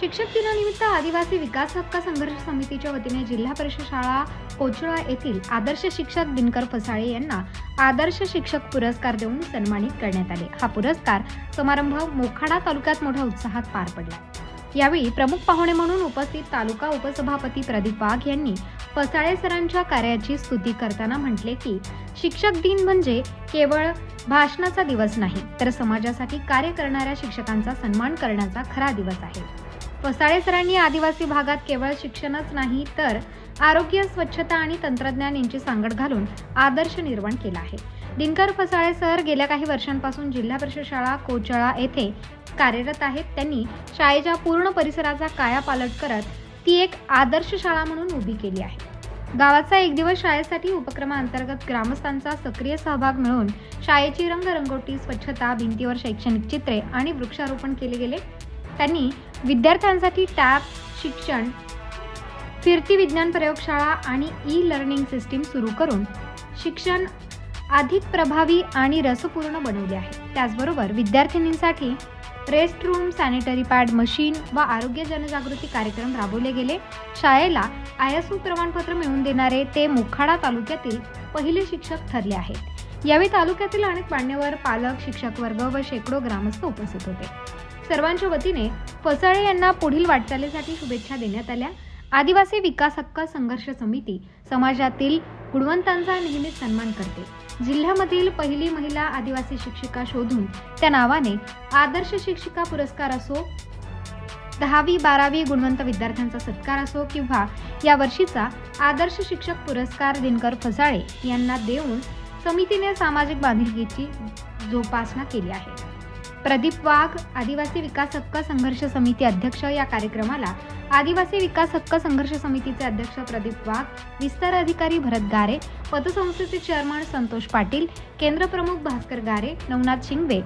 शिक्षक दिनानिमित्त आदिवासी विकास हक्क संघर्ष समितीच्या वतीने जिल्हा परिषद शाळा कोचळा येथील आदर्श शिक्षक दिनकर फसाळे यांना आदर्श शिक्षक पुरस्कार देऊन सन्मानित करण्यात आले. हा पुरस्कार समारंभ मोखाडा तालुक्यात मोठ्या उत्साहात पार पडला. यावेळी प्रमुख पाहुणे म्हणून उपस्थित तालुका उपसभापती प्रदीप वाघ यांनी फसाळे सरांच्या कार्याची स्तुती करताना म्हटले की शिक्षक दिन म्हणजे केवळ भाषणाचा दिवस नाही तर समाजासाठी कार्य करणाऱ्या शिक्षकांचा सन्मान करण्याचा खरा दिवस आहे. फसाळे सरांनी आदिवासी भागात केवळ शिक्षणच नाही तर आरोग्य स्वच्छता आणि तंत्रज्ञान यांची सांगड घालून आदर्श निर्माण केला आहे. दिनकर फसाळे सर गेल्या काही वर्षांपासून जिल्हा परिषद शाळा कोचळा येथे कार्यरत आहेत. त्यांनी शाळेच्या पूर्ण परिसराचा कायापालट करत ती एक आदर्श शाळा म्हणून उभी केली आहे. गावाचा एक दिवस शाळेसाठी उपक्रमाअंतर्गत ग्रामस्थांचा सक्रिय सहभाग मिळून शाळेची रंगरंगोटी स्वच्छता भिंतीवर शैक्षणिक चित्रे आणि वृक्षारोपण केले गेले. त्यांनी विद्यार्थ्यांसाठी टॅब शिक्षण फिरती विज्ञान प्रयोगशाळा आणि ई लर्निंग सिस्टीम सुरू करून शिक्षण अधिक प्रभावी आणि रसपूर्ण बनवले आहे. त्याचबरोबर विद्यार्थिनींसाठी rest room sanitary pad machine व आरोग्य जनजागृती कार्यक्रम राबवले गेले. शाळेला आय एस प्रमाणपत्र मिळवून देणारे ते मोखाडा तालुक्यातील पहिले शिक्षक ठरले आहेत. यावेळी तालुक्यातील अनेक मान्यवर पालक शिक्षक वर्ग व शेकडो ग्रामस्थ उपस्थित होते. सर्वांच्या वतीने फसाळे यांना पुढील वाटचालीसाठी शुभेच्छा देण्यात आल्या. आदिवासी विकास हक्क संघर्ष समिती समाजातील गुणवंतांचा नेहमीच सन्मान करते. जिल्ह्यामधील पहिली महिला आदिवासी शिक्षिका शोधून त्या नावाने आदर्श शिक्षिका पुरस्कार असो दहावी बारावी गुणवंत विद्यार्थ्यांचा सत्कार असो किंवा या वर्षीचा आदर्श शिक्षक पुरस्कार दिनकर फसाळे यांना देऊन समितीने सामाजिक बांधिलकीची जोपासना केली आहे. प्रदीप वाघ आदिवासी विकास हक्क संघर्ष समिती अध्यक्ष या कार्यक्रमाला आदिवासी विकास हक्क संघर्ष समितीचे अध्यक्ष प्रदीप वाघ विस्तार अधिकारी भरत गारे पतसंस्थेचे चेअरमन संतोष पाटील केंद्रप्रमुख भास्कर गारे नवनाथ शिंगवे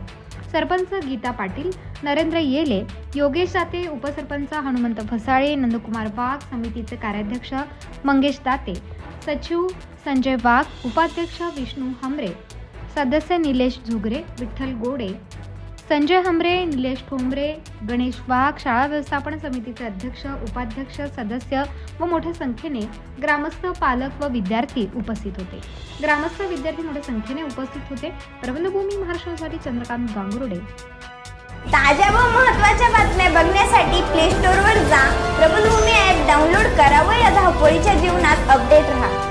सरपंच गीता पाटील नरेंद्र येले योगेश दाते उपसरपंच हनुमंत फसाळे नंदकुमार वाघ समितीचे कार्याध्यक्ष मंगेश दाते सचिव संजय वाघ उपाध्यक्ष विष्णू हमरे सदस्य निलेश झुगरे विठ्ठल गोडे संजय हमरे निलेश ठोंबरे गणेश वाघ शाळा व्यवस्थापन समितीचे अध्यक्ष उपाध्यक्ष सदस्य व मोठ्या संख्येने ग्रामस्थ पालक व विद्यार्थी उपस्थित होते. ग्रामस्थ विद्यार्थी मोठ्या संख्येने उपस्थित होते. प्रबंधभूमी महाराष्ट्रासाठी चंद्रकांत गांगुर्डे. ताज्या व महत्त्वाच्या बातम्या बघण्यासाठी प्ले स्टोअरवर जा. प्रबंधभूमी ॲप डाउनलोड करा व या धावपळीच्या जीवनात अपडेट राहा.